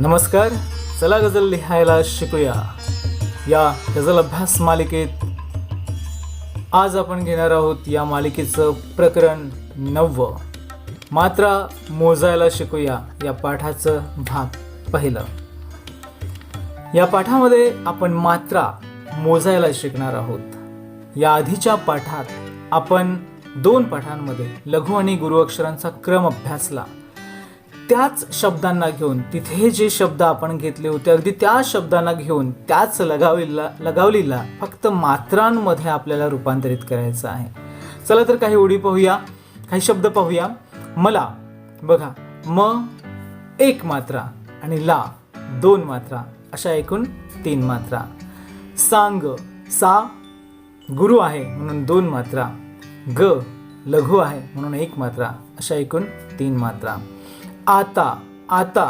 नमस्कार चला गझल लिहायला शिकूया. या गझल अभ्यास मालिकेत आज आपण घेणार आहोत या मालिकेचं प्रकरण नववं. मात्रा मोजायला शिकूया या पाठाचं भाग पहिलं. या पाठामध्ये आपण मात्रा मोजायला शिकणार आहोत. या आधीच्या पाठात आपण दोन पाठांमध्ये लघु आणि गुरु अक्षरांचा क्रम अभ्यासला. त्याच शब्दांना घेऊन तिथे जे शब्द आपण घेतले होते अगदी त्या शब्दांना घेऊन त्याच लगावलीला लगावलीला फक्त मात्रांमध्ये आपल्याला रूपांतरित करायचं आहे. चला तर काही उडी पाहूया काही शब्द पाहूया. मला बघा म एक मात्रा आणि ला दोन मात्रा अशा एकूण तीन मात्रा. सांग सा गुरु आहे म्हणून दोन मात्रा. ग लघु आहे म्हणून एक मात्रा अशा एकूण तीन मात्रा. आता आता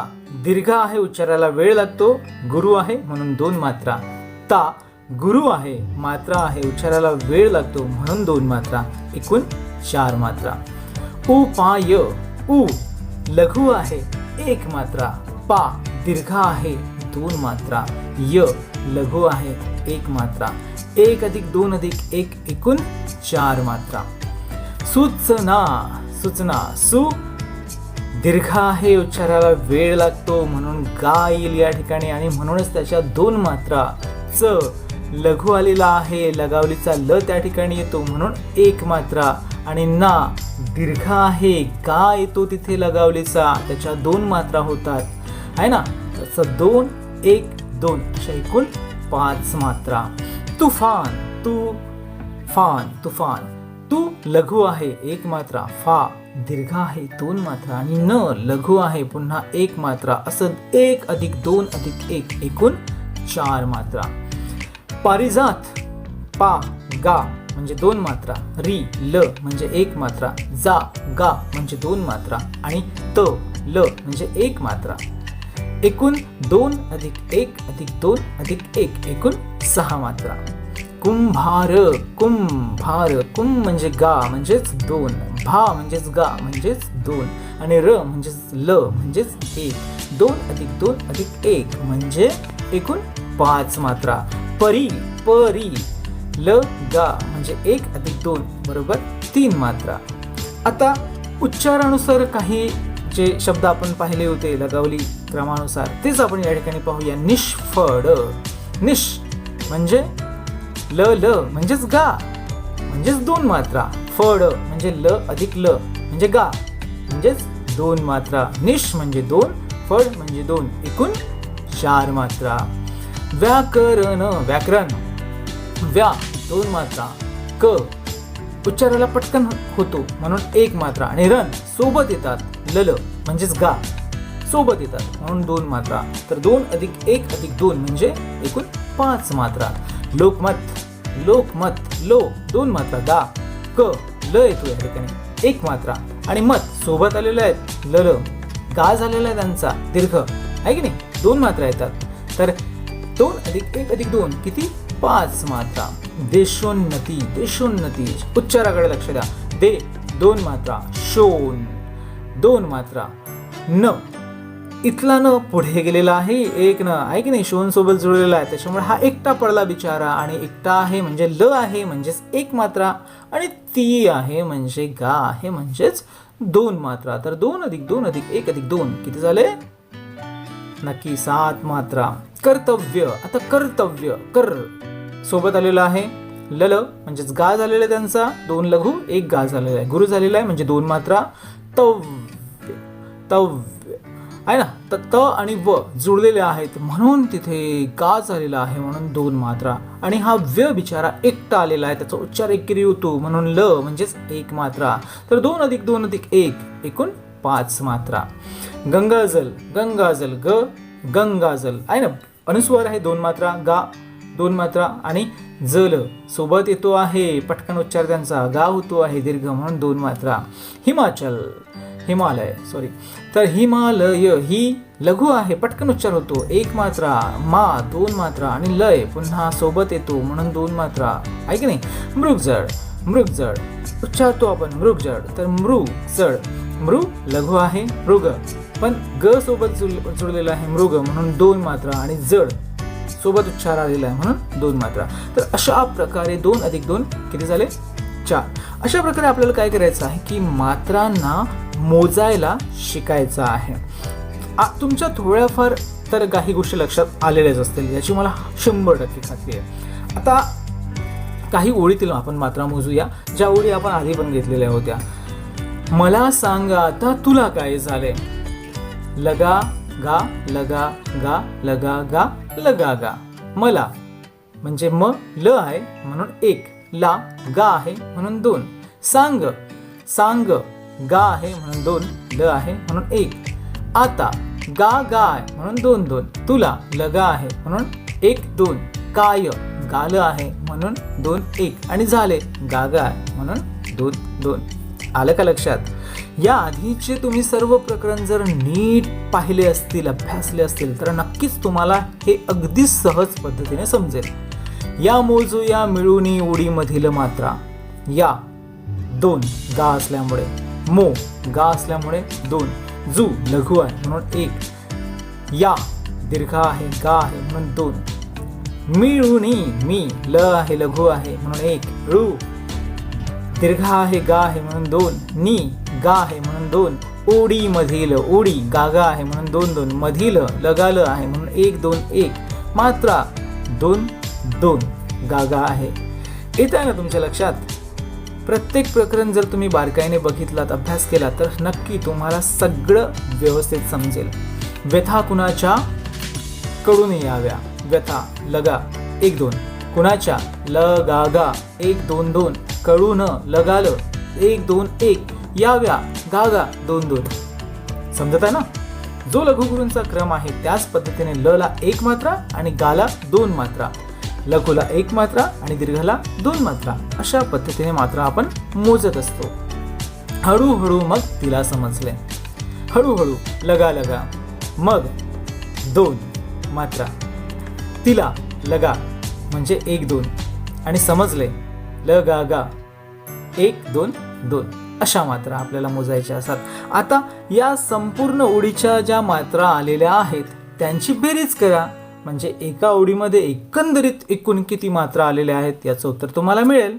दीर्घ आहे उच्चाराला वेळ लागतो गुरु आहे म्हणून दोन मात्रा. ता गुरु आहे मात्रा आहे उच्चाराला वेळ लागतो म्हणून दोन मात्रा एकूण चार मात्रा. उ पा य उ लघु आहे एक मात्रा. पा दीर्घ आहे दोन मात्रा. य लघु आहे एक मात्रा. एक अधिक दोन अधिक एक एकूण चार मात्रा. सूचना सूचना सु दीर्घ आहे उच्चाराला वेळ लागतो म्हणून गा येईल या ठिकाणी आणि म्हणूनच त्याच्या दोन मात्रा च लघु आलेला आहे लगावलीचा ल त्या ठिकाणी येतो म्हणून एक मात्रा आणि ना दीर्घ आहे गा येतो तिथे लगावलीचा त्याच्या दोन मात्रा होतात. आहे ना? त्याचं दोन एक दोन अशा एकूण पाच मात्रा. तुफान तू फान तुफान. तू लघु आहे एक मात्रा फा दीर्घ आहे दोन मात्रा आणि न लघु आहे पुन्हा एक मात्रा असं एक अधिक दोन अधिक एक एकूण चार मात्रा. पारिजात पा गा म्हणजे दोन मात्रा री ल म्हणजे एक मात्रा जा गा म्हणजे दोन मात्रा आणि त ल म्हणजे एक मात्रा. एकूण दोन अधिक एक अधिक दोन अधिक एक एकूण सहा मात्रा. कुंभार कुंभार कुंभ म्हणजे गा म्हणजेच दोन भा म्हणजेच गा म्हणजेच दोन आणि र म्हणजेच ल म्हणजेच एक. दोन अधिक दोन अधिक एक म्हणजे एकूण पाच मात्रा. परी परी. ल गा म्हणजे एक अधिक दोन बरोबर तीन मात्रा. आता उच्चारानुसार काही जे शब्द आपण पाहिले होते लगावली क्रमानुसार तेच आपण या ठिकाणी पाहूया. निष्फळ. निष म्हणजे ल ल म्हणजेच गा. म्हणजेच दोन मात्रा. फड म्हणजे ल अधिक ल म्हणजे गा. म्हणजेच दोन मात्रा. निश म्हणजे दोन फड म्हणजे दोन. एकूण चार मात्रा. व्याकरण व्याकरण. व्या दोन मात्रा. क उच्चाराला पटकन होतो म्हणून एक मात्रा. आणि रण सोबत येतात. लल म्हणजेच गा. सोबत येतात म्हणून दोन मात्रा. तर दोन अधिक एक अधिक दोन म्हणजे एकूण पाच मात्रा. लोकमत लोकमत लो दोन मात्रा दा क ल येतो या ठिकाणी एक मात्रा. आणि मत सोबत आलेलं आहेत ल ल गा झालेला आहे त्यांचा दीर्घ. आहे की नाही? दोन मात्रा येतात. तर दोन अधिक एक अधिक दोन किती? पाच मात्रा. देशोन्नती देशोन्नती. उच्चाराकडे लक्ष द्या. दे दोन मात्रा. शोन दोन मात्रा. न. इथला न पुढे गेलेला आहे. एक न आहे की नाही शोन जुळलेला आहे. त्याच्यामुळे हा एकटा पडला बिचारा आणि एकटा आहे म्हणजे ल आहे म्हणजेच एक मात्रा आणि ती आहे म्हणजे गा आहे म्हणजेच दोन मात्रा. तर दोन अधिक दोन अधिक एक अधिक दोन किती झाले? नक्की सात मात्रा. कर्तव्य. आता कर्तव्य. कर. सोबत आलेलं आहे लल म्हणजेच गा झालेला आहे त्यांचा. दोन लघु एक गा झालेला आहे. गुरु झालेला आहे म्हणजे दोन मात्रा. तव्य. तव्य. आहे ना? तर त आणि व जुळलेले आहेत. म्हणून तिथे गा झालेला आहे म्हणून दोन मात्रा. आणि हा व्य बिचारा एकटा आलेला आहे. त्याचा उच्चार एकेरी होतो. म्हणून ल म्हणजेच एक मात्रा. तर दोन अधिक दोन अधिक एक एकूण पाच मात्रा. गंगाजल गंगाजल ग गंगाजल. आहे ना? अनुस्वार आहे दोन मात्रा गा दोन मात्रा आणि जल. सोबत येतो आहे. पटकन उच्चार त्यांचा. गा होतो आहे दीर्घ म्हणून दोन मात्रा. हिमाचल. हिमालय सॉरी तर हिमालय ही लघु आहे पटकन उच्चार होतो. एक मात्रा मा दोन मात्रा आणि लय पुन्हा सोबत येतो म्हणून दोन मात्रा. आहे की नाही? मृगजळ मृगजळ. उच्चारतो आपण मृगजळ. तर मृग जड मृ लघु आहे मृग. पण ग सोबत जुळ- जुळलेला आहे मृग म्हणून दोन मात्रा आणि जड सोबत उच्चार आलेला आहे म्हणून दोन मात्रा. तर अशा प्रकारे दोन अधिक दोन किती झाले? चार. अशा प्रकारे आपल्याला काय करायचं आहे की मात्रांना मोजायला शिकायचं आहे. आ- तुमच्या थोड्याफार तर काही गोष्टी लक्षात आलेल्याच असतील याची मला शंभर टक्के खात्री आहे. आता काही ओळीतील आपण मात्रा मोजूया ज्या ओळी आपण आधी पण घेतलेल्या होत्या. मला सांगा आता तुला काय झाले लगा गा लगा गा लगा गा लगा गा. मला म्हणजे म ल आहे म्हणून एक ला गा आहे म्हणून दोन. सांग सांग. गा आहे म्हणून दोन ल आहे म्हणून एक. आता गा गा आहे म्हणून दोन दोन. तुला लगा आहे म्हणून एक दोन. काय गाल आहे म्हणून दोन एक. आणि झाले गागा आहे म्हणून दोन दोन. आलं का लक्षात? या आधीचे तुम्ही सर्व प्रकरण जर नीट पाहिले असतील अभ्यासले असतील तर नक्कीच तुम्हाला हे अगदी सहज पद्धतीने समजेल. या मोजू या मिळूनी उडीमधील मात्रा. या दोन गा असल्यामुळे. मो गा असल्यामुळे दोन. जू लघु आहे म्हणून एक. या दीर्घ आहे गा आहे म्हणून दोन. मिळूनी मी ल आहे लघु आहे म्हणून एक. रू दीर्घ आहे गा आहे म्हणून दोन. नी गा आहे म्हणून दोन. ओडी मधील ओडी गागा आहे म्हणून दोन दोन. मधील लगाल आहे म्हणून एक दोन एक. मात्रा दोन दोन. गागा आहे. येत आहे ना तुमच्या लक्षात? प्रत्येक प्रकरण जर तुम्ही बारकाईने बघितलात अभ्यास केला तर नक्की तुम्हाला सगळं व्यवस्थित समजेल. व्यथा कुणाच्या? कडून याव्या. व्यथा लगा एक दोन. कुणाच्या? ल गा गा एक दोन दोन. कडून लगाल एक दोन एक. याव्या गा गा दोन दोन. समजत आहे ना? जो लघुगुरूंचा क्रम आहे त्याच पद्धतीने ल ला एक मात्रा आणि गाला दोन मात्रा. लघुला एक मात्रा आणि दीर्घला दोन मात्रा अशा पद्धतीने मात्रा आपण मोजत असतो. हळूहळू मग तिला समजले. हळूहळू लगा लगा. मग दोन मात्रा. तिला लगा म्हणजे एक दोन. आणि समजले ल गा. गा एक दोन दोन. अशा मात्रा आपल्याला मोजायच्या असतात. आता या संपूर्ण ओळीच्या ज्या मात्रा आलेल्या आहेत त्यांची बेरीज करा. म्हणजे एका ओळीमध्ये एकंदरीत एकूण किती मात्रा आलेल्या आहेत याचं उत्तर तुम्हाला मिळेल.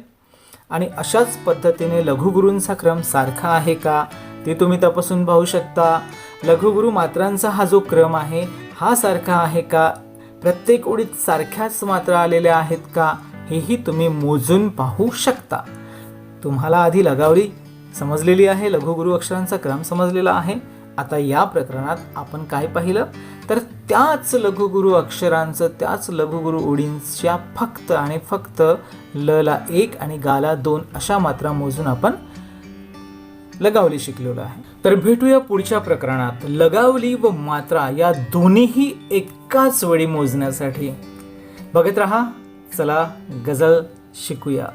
आणि अशाच पद्धतीने लघुगुरूंचा क्रम सारखा आहे का ते तुम्ही तपासून पाहू शकता. लघुगुरू मात्रांचा हा जो क्रम आहे हा सारखा आहे का प्रत्येक ओळीत सारख्याच मात्रा आलेल्या आहेत का हेही तुम्ही मोजून पाहू शकता. तुम्हाला आधी लगावरी समजलेली आहे लघुगुरू अक्षरांचा क्रम समजलेला आहे. आता या प्रकरणात आपण काय पाहिलं? तर त्याच लघुगुरू अक्षरांचं त्याच लघुगुरू ओळींच्या फक्त आणि फक्त ल ला एक आणि गाला दोन अशा मात्रा मोजून आपण लगावली शिकलेलो आहे. तर भेटूया पुढच्या प्रकरणात. लगावली व मात्रा या दोन्हीही एकाच वेळी मोजण्यासाठी. बघत राहा चला गझल शिकूया.